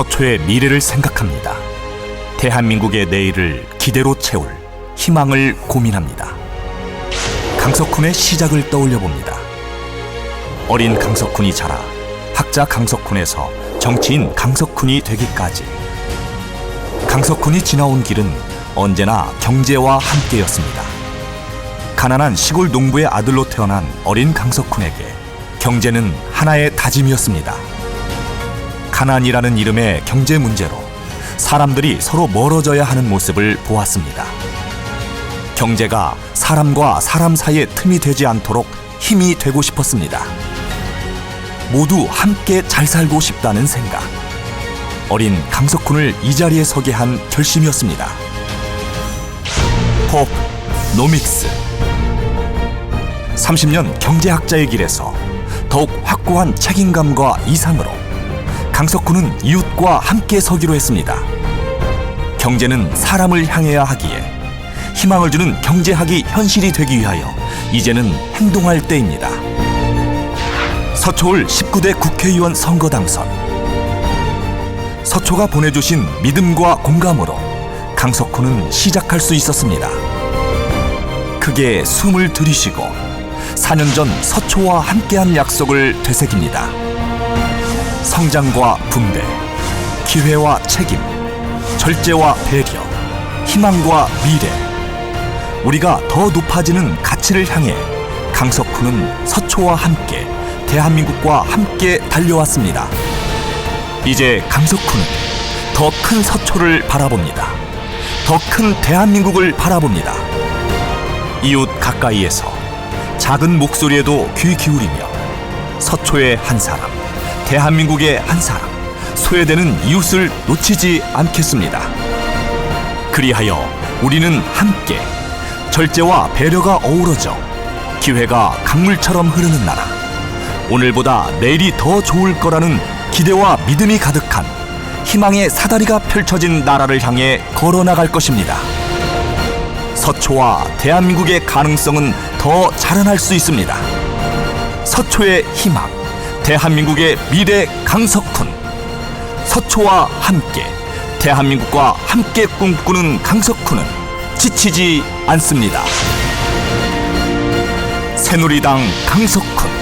서초의 미래를 생각합니다. 대한민국의 내일을 기대로 채울 희망을 고민합니다. 강석훈의 시작을 떠올려 봅니다. 어린 강석훈이 자라 학자 강석훈에서 정치인 강석훈이 되기까지 강석훈이 지나온 길은 언제나 경제와 함께였습니다. 가난한 시골 농부의 아들로 태어난 어린 강석훈에게 경제는 하나의 다짐이었습니다. 가난이라는 이름의 경제 문제로 사람들이 서로 멀어져야 하는 모습을 보았습니다. 경제가 사람과 사람 사이의 틈이 되지 않도록 힘이 되고 싶었습니다. 모두 함께 잘 살고 싶다는 생각. 어린 강석훈을 이 자리에 서게 한 결심이었습니다. 법 노믹스 30년 경제학자의 길에서 더욱 확고한 책임감과 이상으로 강석훈은 이웃과 함께 서기로 했습니다. 경제는 사람을 향해야 하기에 희망을 주는 경제학이 현실이 되기 위하여 이제는 행동할 때입니다. 서초울 19대 국회의원 선거 당선 서초가 보내주신 믿음과 공감으로 강석훈은 시작할 수 있었습니다. 크게 숨을 들이쉬고 4년 전 서초와 함께한 약속을 되새깁니다. 성장과 분배, 기회와 책임, 절제와 배려, 희망과 미래. 우리가 더 높아지는 가치를 향해 강석훈은 서초와 함께 대한민국과 함께 달려왔습니다. 이제 강석훈은 더 큰 서초를 바라봅니다. 더 큰 대한민국을 바라봅니다. 이웃 가까이에서 작은 목소리에도 귀 기울이며 서초의 한 사람, 대한민국의 한 사람, 소외되는 이웃을 놓치지 않겠습니다. 그리하여 우리는 함께 절제와 배려가 어우러져 기회가 강물처럼 흐르는 나라, 오늘보다 내일이 더 좋을 거라는 기대와 믿음이 가득한 희망의 사다리가 펼쳐진 나라를 향해 걸어나갈 것입니다. 서초와 대한민국의 가능성은 더 자라날 수 있습니다. 서초의 희망, 대한민국의 미래 강석훈. 서초와 함께, 대한민국과 함께 꿈꾸는 강석훈은 지치지 않습니다. 새누리당 강석훈.